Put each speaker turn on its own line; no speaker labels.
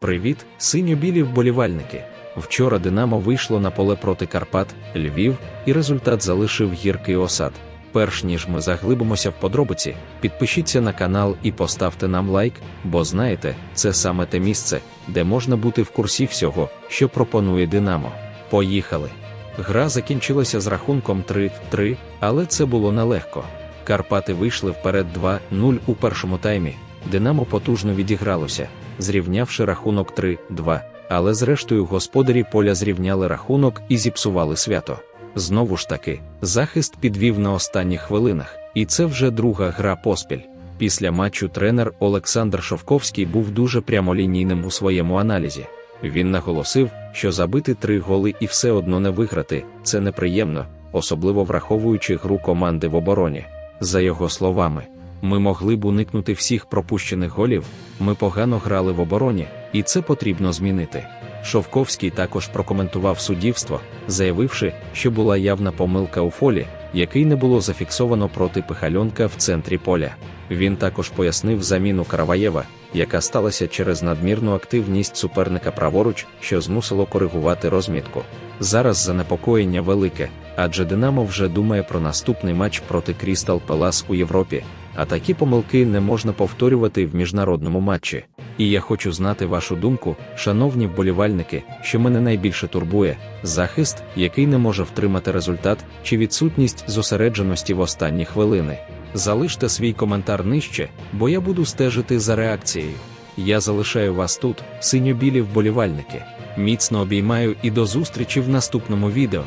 Привіт, синьо-білі вболівальники. Вчора Динамо вийшло на поле проти Карпат, Львів, і результат залишив гіркий осад. Перш ніж ми заглибимося в подробиці, підпишіться на канал і поставте нам лайк, бо знаєте, це саме те місце, де можна бути в курсі всього, що пропонує Динамо. Поїхали! Гра закінчилася з рахунком 3-3, але це було нелегко. Карпати вийшли вперед 2-0 у першому таймі. Динамо потужно відігралося, зрівнявши рахунок 3-2, але зрештою господарі поля зрівняли рахунок і зіпсували свято. Знову ж таки, захист підвів на останніх хвилинах, і це вже друга гра поспіль. Після матчу тренер Олександр Шовковський був дуже прямолінійним у своєму аналізі. Він наголосив, що забити три голи і все одно не виграти це неприємно, особливо враховуючи гру команди в обороні. За його словами, ми могли б уникнути всіх пропущених голів, ми погано грали в обороні, і це потрібно змінити. Шовковський також прокоментував суддівство, заявивши, що була явна помилка у фолі, який не було зафіксовано проти Пихальонка в центрі поля. Він також пояснив заміну Караваєва, яка сталася через надмірну активність суперника праворуч, що змусило коригувати розмітку. Зараз занепокоєння велике, адже Динамо вже думає про наступний матч проти Крістал Пелас у Європі, а такі помилки не можна повторювати в міжнародному матчі. І я хочу знати вашу думку, шановні вболівальники, що мене найбільше турбує: захист, який не може втримати результат, чи відсутність зосередженості в останні хвилини. Залиште свій коментар нижче, бо я буду стежити за реакцією. Я залишаю вас тут, синьо-білі вболівальники. Міцно обіймаю і до зустрічі в наступному відео.